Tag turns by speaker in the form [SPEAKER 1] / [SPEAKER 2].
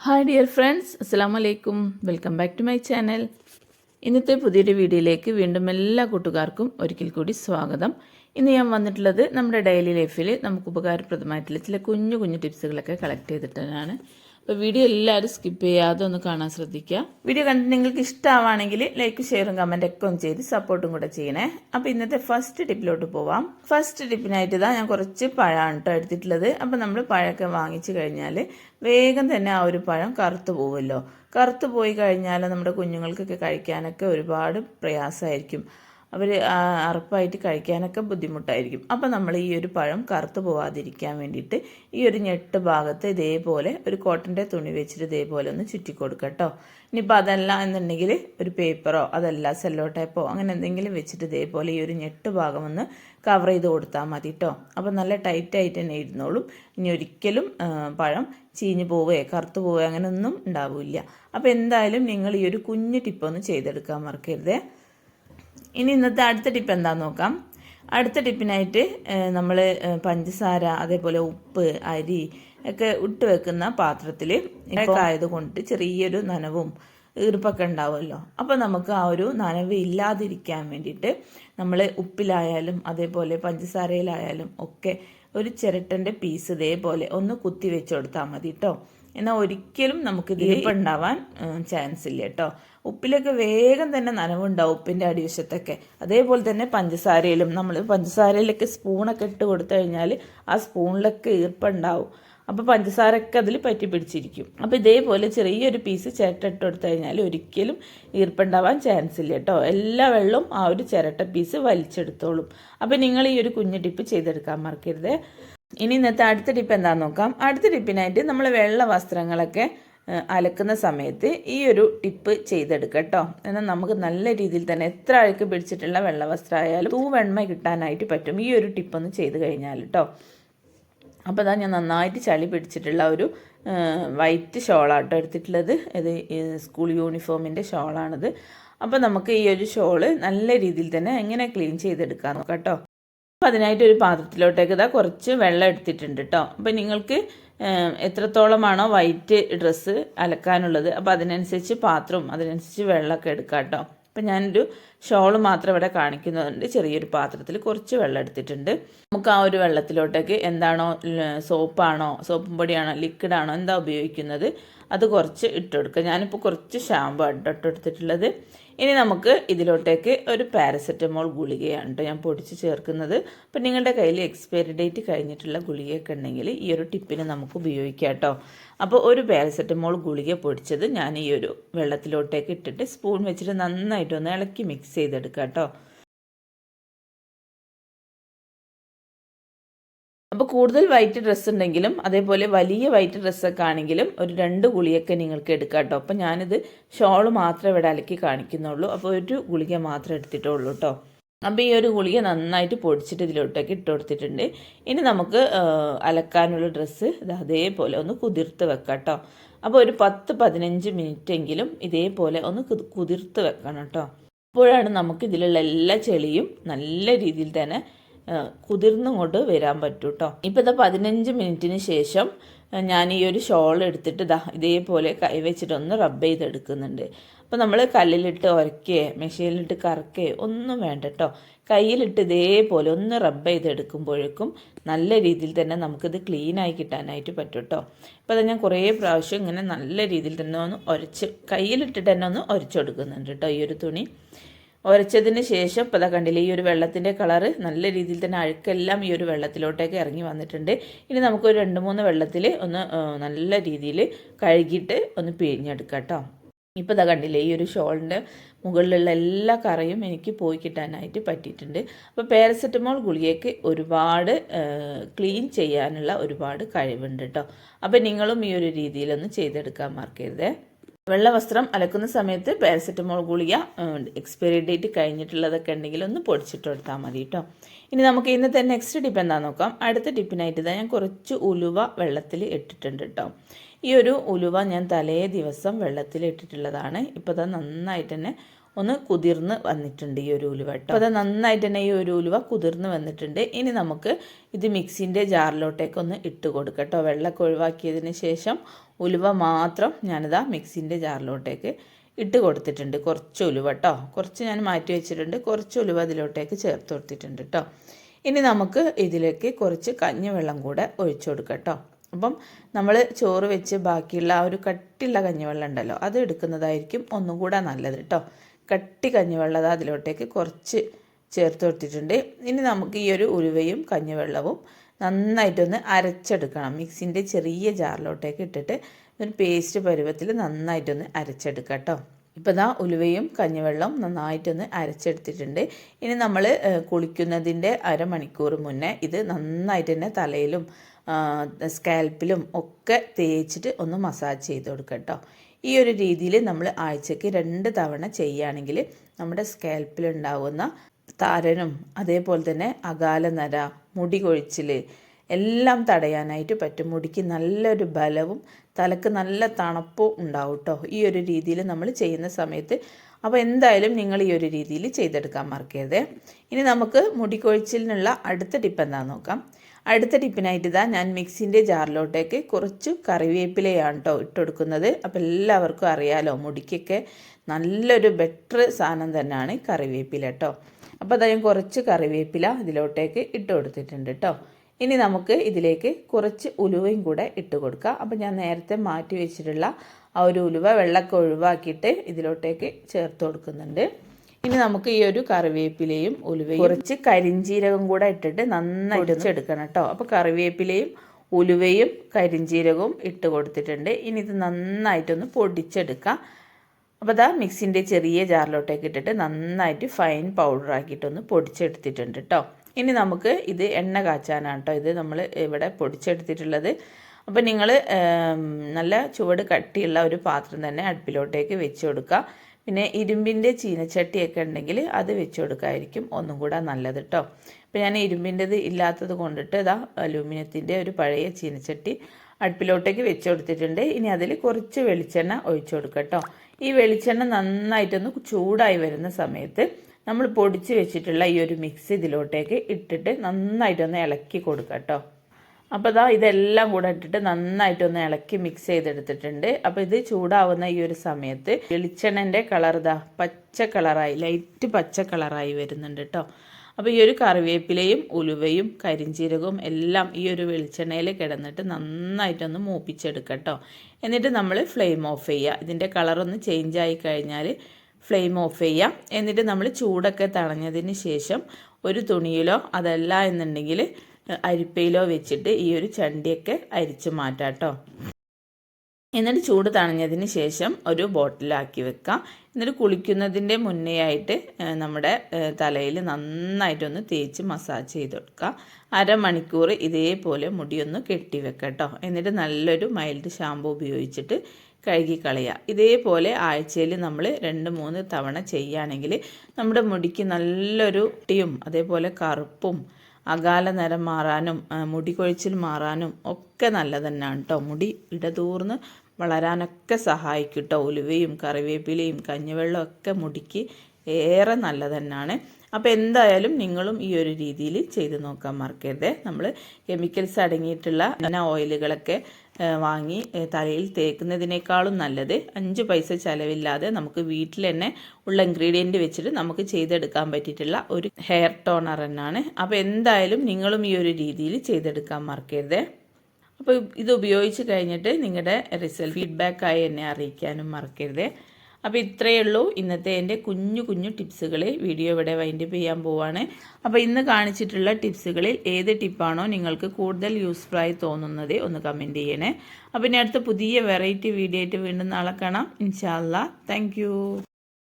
[SPEAKER 1] Hi dear friends അസ്സാം വലൈക്കും welcome back to my channel ഇന്നത്തെ പുതിയൊരു വീഡിയോയിലേക്ക് വീണ്ടും എല്ലാ കൂട്ടുകാർക്കും ഒരിക്കൽ കൂടി സ്വാഗതം. ഇന്ന് ഞാൻ വന്നിട്ടുള്ളത് നമ്മുടെ ഡെയിലി ലൈഫിൽ നമുക്ക് ഉപകാരപ്രദമായിട്ടുള്ള ചില കുഞ്ഞു കുഞ്ഞു ടിപ്സുകളൊക്കെ കളക്ട് ചെയ്തിട്ടാണ്. അപ്പോൾ വീഡിയോ എല്ലാവരും സ്കിപ്പ് ചെയ്യാതെ ഒന്ന് കാണാൻ ശ്രദ്ധിക്കുക. വീഡിയോ കണ്ടിട്ട് നിങ്ങൾക്ക് ഇഷ്ടമാണെങ്കിൽ ലൈക്ക് ഷെയറും കമന്റൊക്കെ ഒന്ന് ചെയ്ത് സപ്പോർട്ടും കൂടെ ചെയ്യണേ. അപ്പോൾ ഇന്നത്തെ ഫസ്റ്റ് ടിപ്പിലോട്ട് പോവാം. ഫസ്റ്റ് ടിപ്പിനായിട്ട് ഇതാ ഞാൻ കുറച്ച് പഴമാണ് കേട്ടോ എടുത്തിട്ടുള്ളത്. അപ്പോൾ നമ്മൾ പഴമൊക്കെ വാങ്ങിച്ചു കഴിഞ്ഞാൽ വേഗം തന്നെ ആ ഒരു പഴം കറുത്തു പോവുമല്ലോ. കറുത്തു പോയി കഴിഞ്ഞാൽ നമ്മുടെ കുഞ്ഞുങ്ങൾക്കൊക്കെ കഴിക്കാനൊക്കെ ഒരുപാട് പ്രയാസമായിരിക്കും. അവർ അറുപ്പായിട്ട് കഴിക്കാനൊക്കെ ബുദ്ധിമുട്ടായിരിക്കും. അപ്പോൾ നമ്മൾ ഈ ഒരു പഴം കറുത്തു പോവാതിരിക്കാൻ വേണ്ടിയിട്ട് ഈ ഒരു ഞെട്ട് ഭാഗത്ത് ഇതേപോലെ ഒരു കോട്ടന്റെ തുണി വെച്ചിട്ട് ഇതേപോലെ ഒന്ന് ചുറ്റി കൊടുക്കുക കേട്ടോ ഇനിയിപ്പോൾ അതല്ല എന്നുണ്ടെങ്കിൽ ഒരു പേപ്പറോ അതല്ല സെല്ലോ ടൈപ്പോ അങ്ങനെ എന്തെങ്കിലും വെച്ചിട്ട് ഇതേപോലെ ഈ ഒരു ഞെട്ട് ഭാഗം ഒന്ന് കവർ ചെയ്ത് കൊടുത്താൽ മതി കേട്ടോ അപ്പോൾ നല്ല ടൈറ്റായിട്ട് തന്നെ ഇരുന്നോളും. ഇനി ഒരിക്കലും പഴം ചീഞ്ഞു പോവുകയോ കറുത്തു പോവുകയോ അങ്ങനെയൊന്നും ഉണ്ടാവില്ല. അപ്പോൾ എന്തായാലും നിങ്ങൾ ഈ ഒരു കുഞ്ഞു ടിപ്പൊന്ന് ചെയ്തെടുക്കാൻ മറക്കരുതേ. ഇനി ഇന്നത്തെ അടുത്ത ടിപ്പ് എന്താന്ന് നോക്കാം. അടുത്ത ടിപ്പിനായിട്ട് നമ്മൾ പഞ്ചസാര അതേപോലെ ഉപ്പ് അരി ഒക്കെ ഇട്ട് വെക്കുന്ന പാത്രത്തിൽ ആയതുകൊണ്ട് ചെറിയൊരു നനവും ഈർപ്പൊക്കെ ഉണ്ടാവുമല്ലോ. അപ്പോൾ നമുക്ക് ആ ഒരു നനവ് ഇല്ലാതിരിക്കാൻ വേണ്ടിയിട്ട് നമ്മൾ ഉപ്പിലായാലും അതേപോലെ പഞ്ചസാരയിലായാലും ഒക്കെ ഒരു ചിരട്ടന്റെ പീസ് ഇതേപോലെ ഒന്ന് കുത്തി വെച്ച് കൊടുത്താൽ മതി കേട്ടോ എന്നാൽ ഒരിക്കലും നമുക്ക് ഉണ്ടാവാൻ ചാൻസ് ഇല്ല കേട്ടോ. ഉപ്പിലൊക്കെ വേഗം തന്നെ നനവുണ്ടാവും ഉപ്പിന്റെ അടിവശത്തൊക്കെ. അതേപോലെ തന്നെ പഞ്ചസാരയിലും നമ്മൾ പഞ്ചസാരയിലൊക്കെ സ്പൂണൊക്കെ ഇട്ട് കൊടുത്തു കഴിഞ്ഞാൽ ആ സ്പൂണിലൊക്കെ ഈർപ്പുണ്ടാവും. അപ്പോൾ പഞ്ചസാരയൊക്കെ അതിൽ പറ്റി പിടിച്ചിരിക്കും. അപ്പോൾ ഇതേപോലെ ചെറിയൊരു പീസ് ചിരട്ട ഇട്ട് കൊടുത്തു കഴിഞ്ഞാൽ ഒരിക്കലും ഈർപ്പുണ്ടാവാൻ ചാൻസ് ഇല്ല കേട്ടോ. എല്ലാ വെള്ളവും ആ ഒരു ചിരട്ട പീസ് വലിച്ചെടുത്തോളും. അപ്പോൾ നിങ്ങൾ ഈ ഒരു കുഞ്ഞു ടിപ്പ് ചെയ്തെടുക്കാൻ മറക്കരുത്. ഇനി ഇന്നത്തെ അടുത്ത ടിപ്പ് എന്താണെന്ന് നോക്കാം. അടുത്ത ടിപ്പിനായിട്ട് നമ്മൾ വെള്ള വസ്ത്രങ്ങളൊക്കെ അലക്കുന്ന സമയത്ത് ഈ ഒരു ടിപ്പ് ചെയ്തെടുക്കുക കേട്ടോ എന്നാൽ നമുക്ക് നല്ല രീതിയിൽ തന്നെ എത്ര അഴുക്ക് പിടിച്ചിട്ടുള്ള വെള്ള വസ്ത്രമായാലും തൂ വെണ്മ കിട്ടാനായിട്ട് പറ്റും. ഈ ഒരു ടിപ്പൊന്ന് ചെയ്ത് കഴിഞ്ഞാൽ കേട്ടോ അപ്പോൾ അതാ ഞാൻ നന്നായിട്ട് ചളി പിടിച്ചിട്ടുള്ള ഒരു വൈറ്റ് ഷോളാട്ടോ എടുത്തിട്ടുള്ളത്. ഇത് സ്കൂൾ യൂണിഫോമിന്റെ ഷോളാണിത്. അപ്പോൾ നമുക്ക് ഈ ഒരു ഷോൾ നല്ല രീതിയിൽ തന്നെ എങ്ങനെ ക്ലീൻ ചെയ്തെടുക്കാൻ നോക്കാം കേട്ടോ അപ്പോൾ അതിനായിട്ട് ഒരു പാത്രത്തിലോട്ടേക്ക് ഇതാ കുറച്ച് വെള്ളം എടുത്തിട്ടുണ്ട് കേട്ടോ അപ്പോൾ നിങ്ങൾക്ക് എത്രത്തോളമാണോ വൈറ്റ് ഡ്രസ്സ് അലക്കാനുള്ളത് അപ്പോൾ അതിനനുസരിച്ച് പാത്രവും അതിനനുസരിച്ച് വെള്ളമൊക്കെ എടുക്കാം കേട്ടോ അപ്പം ഞാനൊരു ഷോൾ മാത്രം ഇവിടെ കാണിക്കുന്നുണ്ട്. ചെറിയൊരു പാത്രത്തിൽ കുറച്ച് വെള്ളം എടുത്തിട്ടുണ്ട്. നമുക്ക് ആ ഒരു വെള്ളത്തിലോട്ടേക്ക് എന്താണോ സോപ്പാണോ സോപ്പും പൊടിയാണോ ലിക്വിഡാണോ എന്താ ഉപയോഗിക്കുന്നത് അത് കുറച്ച് ഇട്ടുകൊടുക്കുക ഞാനിപ്പോൾ കുറച്ച് ഷാമ്പു ഇട്ടെടുത്തിട്ടുള്ളത് ഇനി നമുക്ക് ഇതിലോട്ടേക്ക് ഒരു പാരസെറ്റമോൾ ഗുളികയാണ് കേട്ടോ ഞാൻ പൊടിച്ച് ചേർക്കുന്നത്. അപ്പം നിങ്ങളുടെ കയ്യിൽ എക്സ്പയറി ഡേറ്റ് കഴിഞ്ഞിട്ടുള്ള ഗുളികയൊക്കെ ഉണ്ടെങ്കിൽ ഈ ഒരു ടിപ്പിന് നമുക്ക് ഉപയോഗിക്കാം കേട്ടോ. അപ്പോൾ ഒരു പാരസെറ്റമോൾ ഗുളിക പൊടിച്ചത് ഞാൻ ഈ ഒരു വെള്ളത്തിലോട്ടേക്ക് ഇട്ടിട്ട് സ്പൂൺ വെച്ചിട്ട് നന്നായിട്ടൊന്ന് ഇളക്കി മിക്സ് ചെയ്തെടുക്കാം കേട്ടോ. അപ്പോൾ കൂടുതൽ വൈറ്റ് ഡ്രസ്സ് ഉണ്ടെങ്കിലും അതേപോലെ വലിയ വൈറ്റ് ഡ്രസ്സൊക്കെ ആണെങ്കിലും ഒരു രണ്ട് ഗുളിയൊക്കെ നിങ്ങൾക്ക് എടുക്കാം കേട്ടോ. അപ്പോൾ ഞാനിത് ഷോൾ മാത്രമേ ഇവിടെ അലക്കി കാണിക്കുന്നുള്ളൂ. അപ്പോൾ ഒരു ഗുളിക മാത്രമേ എടുത്തിട്ടുള്ളൂ കേട്ടോ. അപ്പോൾ ഈ ഒരു ഗുളിക നന്നായിട്ട് പൊടിച്ചിട്ട് ഇതിലോട്ടേക്ക് ഇട്ട് കൊടുത്തിട്ടുണ്ട്. ഇനി നമുക്ക് അലക്കാനുള്ള ഡ്രസ്സ് ഇത് അതേപോലെ ഒന്ന് കുതിർത്ത് വെക്കാം കേട്ടോ. അപ്പോൾ ഒരു പത്ത് പതിനഞ്ച് മിനിറ്റ് എങ്കിലും ഇതേപോലെ ഒന്ന് കുതിർത്ത് വെക്കണം കേട്ടോ. അപ്പോഴാണ് നമുക്ക് ഇതിലുള്ള എല്ലാ ചെളിയും നല്ല രീതിയിൽ തന്നെ കുതിർന്നുകൊണ്ട് വരാൻ പറ്റൂട്ടോ കേട്ടോ ഇപ്പോൾ ഇതാ പതിനഞ്ച് മിനിറ്റിന് ശേഷം ഞാൻ ഈ ഒരു ഷോൾ എടുത്തിട്ട് ദാ ഇതേപോലെ കൈ കൈവച്ചിട്ടൊന്ന് റബ്ബ് ചെയ്തെടുക്കുന്നുണ്ട്. അപ്പോൾ നമ്മൾ കല്ലിലിട്ട് ഉരക്കുകയോ മെഷീനിലിട്ട് കറക്കേ ഒന്നും വേണ്ട കേട്ടോ കയ്യിലിട്ട് ഇതേപോലെ ഒന്ന് റബ്ബ് ചെയ്തെടുക്കുമ്പോഴേക്കും നല്ല രീതിയിൽ തന്നെ നമുക്കിത് ക്ലീനായി കിട്ടാനായിട്ട് പറ്റും കേട്ടോ ഇപ്പോൾ അത് ഞാൻ കുറേ പ്രാവശ്യം ഇങ്ങനെ നല്ല രീതിയിൽ തന്നെ ഒന്ന് ഉരച്ച് കയ്യിലിട്ടിട്ട് തന്നെ ഒന്ന് ഉരച്ചെടുക്കുന്നുണ്ട് കേട്ടോ ഈ ഒരു തുണി. ഉരച്ചതിന് ശേഷം ഇപ്പോൾ അതാ കണ്ടില്ലേ ഈ ഒരു വെള്ളത്തിന്റെ കളറ് നല്ല രീതിയിൽ തന്നെ അഴുക്കെല്ലാം ഈ ഒരു വെള്ളത്തിലോട്ടേക്ക് ഇറങ്ങി വന്നിട്ടുണ്ട്. ഇനി നമുക്കൊരു രണ്ട് മൂന്ന് വെള്ളത്തിൽ ഒന്ന് നല്ല രീതിയിൽ കഴുകിയിട്ട് ഒന്ന് പിഴിഞ്ഞെടുക്കാം കേട്ടോ ഇപ്പോൾ ഇതാ കണ്ടില്ലേ ഈ ഒരു ഷോളിന്റെ മുകളിലുള്ള എല്ലാ കറയും എനിക്ക് പോയി കിട്ടാനായിട്ട് പറ്റിയിട്ടുണ്ട്. അപ്പോൾ പാരസെറ്റമോൾ ഗുളികയ്ക്ക് ഒരുപാട് ക്ലീൻ ചെയ്യാനുള്ള ഒരുപാട് കഴിവുണ്ട് കേട്ടോ അപ്പോൾ നിങ്ങളും ഈ ഒരു രീതിയിലൊന്ന് ചെയ്തെടുക്കാൻ മറക്കരുതേ. വെള്ള വസ്ത്രം അലക്കുന്ന സമയത്ത് പാരസെറ്റമോൾ ഗുളിക എക്സ്പയറി ഡേറ്റ് കഴിഞ്ഞിട്ടുള്ളതൊക്കെ ഉണ്ടെങ്കിൽ ഒന്ന് പൊടിച്ചിട്ട് കൊടുത്താൽ മതി കേട്ടോ ഇനി നമുക്ക് ഇന്നത്തെ നെക്സ്റ്റ് ടിപ്പ് എന്താണെന്ന് നോക്കാം? അടുത്ത ടിപ്പിനായിട്ട് ഇതാ ഞാൻ കുറച്ച് ഉലുവ വെള്ളത്തിൽ ഇട്ടിട്ടുണ്ട് കേട്ടോ ഈ ഒരു ഉലുവ ഞാൻ തലേ ദിവസം വെള്ളത്തിൽ ഇട്ടിട്ടുള്ളതാണ്. ഇപ്പോൾ അത് നന്നായിട്ട് തന്നെ ഒന്ന് കുതിർന്ന് വന്നിട്ടുണ്ട് ഈ ഒരു ഉലുവ കേട്ടോ. അപ്പോൾ അത് നന്നായിട്ട് തന്നെ ഈ ഒരു ഉലുവ കുതിർന്ന് വന്നിട്ടുണ്ട്. ഇനി നമുക്ക് ഇത് മിക്സിന്റെ ജാറിലോട്ടേക്ക് ഒന്ന് ഇട്ട് കൊടുക്കാം കേട്ടോ. വെള്ളമൊക്കെ ഒഴിവാക്കിയതിന് ശേഷം ഉലുവ മാത്രം ഞാനിതാ മിക്സിന്റെ ജാറിലോട്ടേക്ക് ഇട്ട് കൊടുത്തിട്ടുണ്ട്. കുറച്ച് ഉലുവ കേട്ടോ. കുറച്ച് ഞാൻ മാറ്റി വെച്ചിട്ടുണ്ട്. കുറച്ച് ഉലുവ അതിലോട്ടേക്ക് ചേർത്ത് കൊടുത്തിട്ടുണ്ട് കേട്ടോ. ഇനി നമുക്ക് ഇതിലേക്ക് കുറച്ച് കഞ്ഞിവെള്ളം കൂടെ ഒഴിച്ചു കൊടുക്കാം കേട്ടോ. അപ്പം നമ്മൾ ചോറ് വെച്ച് ബാക്കിയുള്ള ആ ഒരു കട്ടിയുള്ള കഞ്ഞിവെള്ളം ഉണ്ടല്ലോ അത് എടുക്കുന്നതായിരിക്കും ഒന്നും കൂടെ നല്ലത് കേട്ടോ. കട്ടി കഞ്ഞിവെള്ളം അത് അതിലോട്ടേക്ക് കുറച്ച് ചേർത്ത് കൊടുത്തിട്ടുണ്ട് ഇനി നമുക്ക് ഈ ഒരു ഉലുവയും കഞ്ഞിവെള്ളവും നന്നായിട്ടൊന്ന് അരച്ചെടുക്കണം. മിക്സിന്റെ ചെറിയ ജാറിലോട്ടേക്ക് ഇട്ടിട്ട് ഒരു പേസ്റ്റ് പരുവത്തിൽ നന്നായിട്ടൊന്ന് അരച്ചെടുക്കാം കേട്ടോ ഇപ്പോൾ ദാ ഉലുവയും കഞ്ഞിവെള്ളം നന്നായിട്ടൊന്ന് അരച്ചെടുത്തിട്ടുണ്ട്. ഇനി നമ്മൾ കുളിക്കുന്നതിന്റെ അരമണിക്കൂർ മുന്നേ ഇത് നന്നായിട്ട് തന്നെ തലയിലും സ്കാൽപ്പിലും ഒക്കെ തേച്ചിട്ട് ഒന്ന് മസാജ് ചെയ്ത് കൊടുക്കാം കേട്ടോ ഈ ഒരു രീതിയിൽ നമ്മൾ ആഴ്ചയ്ക്ക് രണ്ട് തവണ ചെയ്യുകയാണെങ്കിൽ നമ്മുടെ സ്കാൽപ്പിലുണ്ടാവുന്ന താരനും അതേപോലെ തന്നെ അകാല നര മുടി കൊഴിച്ചിൽ എല്ലാം തടയാനായിട്ട് പറ്റും. മുടിക്ക് നല്ലൊരു ബലവും തലക്ക് നല്ല തണുപ്പും ഉണ്ടാവും കേട്ടോ ഈ ഒരു രീതിയിൽ നമ്മൾ ചെയ്യുന്ന സമയത്ത് അപ്പോൾ എന്തായാലും നിങ്ങൾ ഈ ഒരു രീതിയിൽ ചെയ്തെടുക്കാൻ മറക്കരുത്. ഇനി നമുക്ക് മുടി കൊഴിച്ചിലിനുള്ള അടുത്ത ടിപ്പ് എന്താണെന്ന് നോക്കാം. അടുത്ത ടിപ്പിനായിട്ട് ഇതാ ഞാൻ മിക്സിന്റെ ജാറിലോട്ടേക്ക് കുറച്ച് കറിവേപ്പിലയാണ് കേട്ടോ ഇട്ടുകൊടുക്കുന്നത് അപ്പോൾ എല്ലാവർക്കും അറിയാലോ മുടിക്കൊക്കെ നല്ലൊരു ബെറ്റർ സാധനം തന്നെയാണ് കറിവേപ്പില കേട്ടോ അപ്പോൾ അതായത് കുറച്ച് കറിവേപ്പില ഇതിലോട്ടേക്ക് ഇട്ട് കൊടുത്തിട്ടുണ്ട് കേട്ടോ ഇനി നമുക്ക് ഇതിലേക്ക് കുറച്ച് ഉലുവയും കൂടെ ഇട്ട് കൊടുക്കാം അപ്പോൾ ഞാൻ നേരത്തെ മാറ്റി വെച്ചിട്ടുള്ള ആ ഒരു ഉലുവ വെള്ളമൊക്കെ ഒഴിവാക്കിയിട്ട് ഇതിലോട്ടേക്ക് ചേർത്ത് കൊടുക്കുന്നുണ്ട് ഇനി നമുക്ക് ഈ ഒരു കറിവേപ്പിലയും ഉലുവയും കുറച്ച് കരിഞ്ചീരകം കൂടെ ഇട്ടിട്ട് നന്നായിട്ട് എടുക്കണം കേട്ടോ. അപ്പോൾ കറിവേപ്പിലയും ഉലുവയും കരിഞ്ചീരകവും ഇട്ട് കൊടുത്തിട്ടുണ്ട്. ഇനി ഇത് നന്നായിട്ടൊന്ന് പൊടിച്ചെടുക്കാം. അപ്പോൾ അതാ മിക്സിന്റെ ചെറിയ ജാറിലോട്ടേക്ക് ഇട്ടിട്ട് നന്നായിട്ട് ഫൈൻ പൗഡർ ആക്കിയിട്ടൊന്ന് പൊടിച്ചെടുത്തിട്ടുണ്ട് കേട്ടോ ഇനി നമുക്ക് ഇത് എണ്ണ കാച്ചാനാണ് കേട്ടോ ഇത് നമ്മൾ ഇവിടെ പൊടിച്ചെടുത്തിട്ടുള്ളത്. അപ്പോൾ നിങ്ങൾ നല്ല ചുവട് കട്ടിയുള്ള ഒരു പാത്രം തന്നെ അടുപ്പിലോട്ടേക്ക് വെച്ച് കൊടുക്കുക പിന്നെ ഇരുമ്പിന്റെ ചീനച്ചട്ടിയൊക്കെ ഉണ്ടെങ്കിൽ അത് വെച്ച് കൊടുക്കായിരിക്കും ഒന്നും കൂടെ നല്ലത് കേട്ടോ അപ്പോൾ ഞാൻ ഇരുമ്പിന്റെത് ഇല്ലാത്തത് കൊണ്ടിട്ട് ഇതാ അലൂമിനിയത്തിന്റെ ഒരു പഴയ ചീനച്ചട്ടി അടുപ്പിലോട്ടേക്ക് വെച്ച് കൊടുത്തിട്ടുണ്ട്. ഇനി അതിൽ കുറച്ച് വെളിച്ചെണ്ണ ഒഴിച്ചു കൊടുക്കട്ടോ ഈ വെളിച്ചെണ്ണ നന്നായിട്ടൊന്ന് ചൂടായി വരുന്ന സമയത്ത് നമ്മൾ പൊടിച്ച് വെച്ചിട്ടുള്ള ഈ ഒരു മിക്സ് ഇതിലോട്ടേക്ക് ഇട്ടിട്ട് നന്നായിട്ടൊന്ന് ഇളക്കി കൊടുക്കാം കേട്ടോ അപ്പോൾ ഇതാ ഇതെല്ലാം കൂടെ ഇട്ടിട്ട് നന്നായിട്ടൊന്ന് ഇളക്കി മിക്സ് ചെയ്തെടുത്തിട്ടുണ്ട്. അപ്പോൾ ഇത് ചൂടാവുന്ന ഈ ഒരു സമയത്ത് വെളിച്ചെണ്ണന്റെ കളർ ഇതാ പച്ച കളറായി ലൈറ്റ് പച്ച കളറായി വരുന്നുണ്ട് കേട്ടോ അപ്പോൾ ഈ ഒരു കറിവേപ്പിലയും ഉലുവയും കരിഞ്ചീരകവും എല്ലാം ഈ ഒരു വെളിച്ചെണ്ണയിൽ കിടന്നിട്ട് നന്നായിട്ടൊന്ന് മൂപ്പിച്ചെടുക്കട്ടോ കേട്ടോ എന്നിട്ട് നമ്മൾ ഫ്ലെയിം ഓഫ് ചെയ്യുക ഇതിന്റെ കളറൊന്ന് ചേഞ്ച് ആയി കഴിഞ്ഞാൽ ഫ്ലെയിം ഓഫ് ചെയ്യാം. എന്നിട്ട് നമ്മൾ ചൂടൊക്കെ തണഞ്ഞതിന് ശേഷം ഒരു തുണിയിലോ അതല്ല എന്നുണ്ടെങ്കിൽ അരിപ്പയിലോ വെച്ചിട്ട് ഈ ഒരു ചണ്ടിയൊക്കെ അരിച്ച് മാറ്റാം കേട്ടോ എന്നിട്ട് ചൂട് തണഞ്ഞതിന് ശേഷം ഒരു ബോട്ടിലാക്കി വെക്കാം. എന്നിട്ട് കുളിക്കുന്നതിന്റെ മുന്നേ ആയിട്ട് നമ്മുടെ തലയിൽ നന്നായിട്ടൊന്ന് തേച്ച് മസാജ് ചെയ്ത് കൊടുക്കുക അരമണിക്കൂർ ഇതേപോലെ മുടിയൊന്ന് കെട്ടി വെക്കട്ടോ. കേട്ടോ എന്നിട്ട് നല്ലൊരു മൈൽഡ് ഷാമ്പു ഉപയോഗിച്ചിട്ട് കഴുകി കഴുകിക്കളയുക ഇതേപോലെ ആഴ്ചയിൽ നമ്മൾ രണ്ട് മൂന്ന് തവണ ചെയ്യുകയാണെങ്കിൽ നമ്മുടെ മുടിക്ക് നല്ലൊരു ടിയും അതേപോലെ കറുപ്പും അകാല നിറം മാറാനും മുടി കൊഴിച്ചിൽ മാറാനും ഒക്കെ നല്ലത് തന്നെയാണ് കേട്ടോ മുടി ഇടതൂർന്ന് വളരാനൊക്കെ സഹായിക്കും കേട്ടോ ഉലുവയും കറിവേപ്പിലയും കഞ്ഞിവെള്ളവും ഒക്കെ മുടിക്ക് ഏറെ നല്ലത് തന്നെയാണ് അപ്പോൾ എന്തായാലും നിങ്ങളും ഈ ഒരു രീതിയിൽ ചെയ്ത് നോക്കാൻ മറക്കരുത്. നമ്മൾ കെമിക്കൽസ് അടങ്ങിയിട്ടുള്ള ഓയിലുകളൊക്കെ വാങ്ങി തലയിൽ തേക്കുന്നതിനേക്കാളും നല്ലത് അഞ്ച് പൈസ ചിലവില്ലാതെ നമുക്ക് വീട്ടിൽ തന്നെ ഉള്ള ഇൻഗ്രീഡിയന്റ് വെച്ചിട്ട് നമുക്ക് ചെയ്തെടുക്കാൻ പറ്റിയിട്ടുള്ള ഒരു ഹെയർ ടോണർ തന്നെയാണ് അപ്പോൾ എന്തായാലും നിങ്ങളും ഈ ഒരു രീതിയിൽ ചെയ്തെടുക്കാൻ മറക്കരുത്. അപ്പോൾ ഇത് ഉപയോഗിച്ച് കഴിഞ്ഞിട്ട് നിങ്ങളുടെ റിസൾട്ട് ഫീഡ്ബാക്കായി എന്നെ അറിയിക്കാനും മറക്കരുത്. അപ്പോൾ ഇത്രയേ ഉള്ളൂ ഇന്നത്തെ എന്റെ കുഞ്ഞു കുഞ്ഞു ടിപ്സുകൾ വീഡിയോ ഇവിടെ വൈൻഡപ്പ് ചെയ്യാൻ പോവാണ്. അപ്പോൾ ഇന്ന് കാണിച്ചിട്ടുള്ള ടിപ്സുകളിൽ ഏത് ടിപ്പാണോ നിങ്ങൾക്ക് കൂടുതൽ യൂസ്ഫുൾ ആയി തോന്നുന്നത് ഒന്ന് കമന്റ് ചെയ്യണേ. അപ്പോൾ ഇനി അടുത്ത പുതിയ വെറൈറ്റി വീഡിയോ ആയിട്ട് വീണ്ടും നാളെ കാണാം. ഇൻഷാല്ല താങ്ക്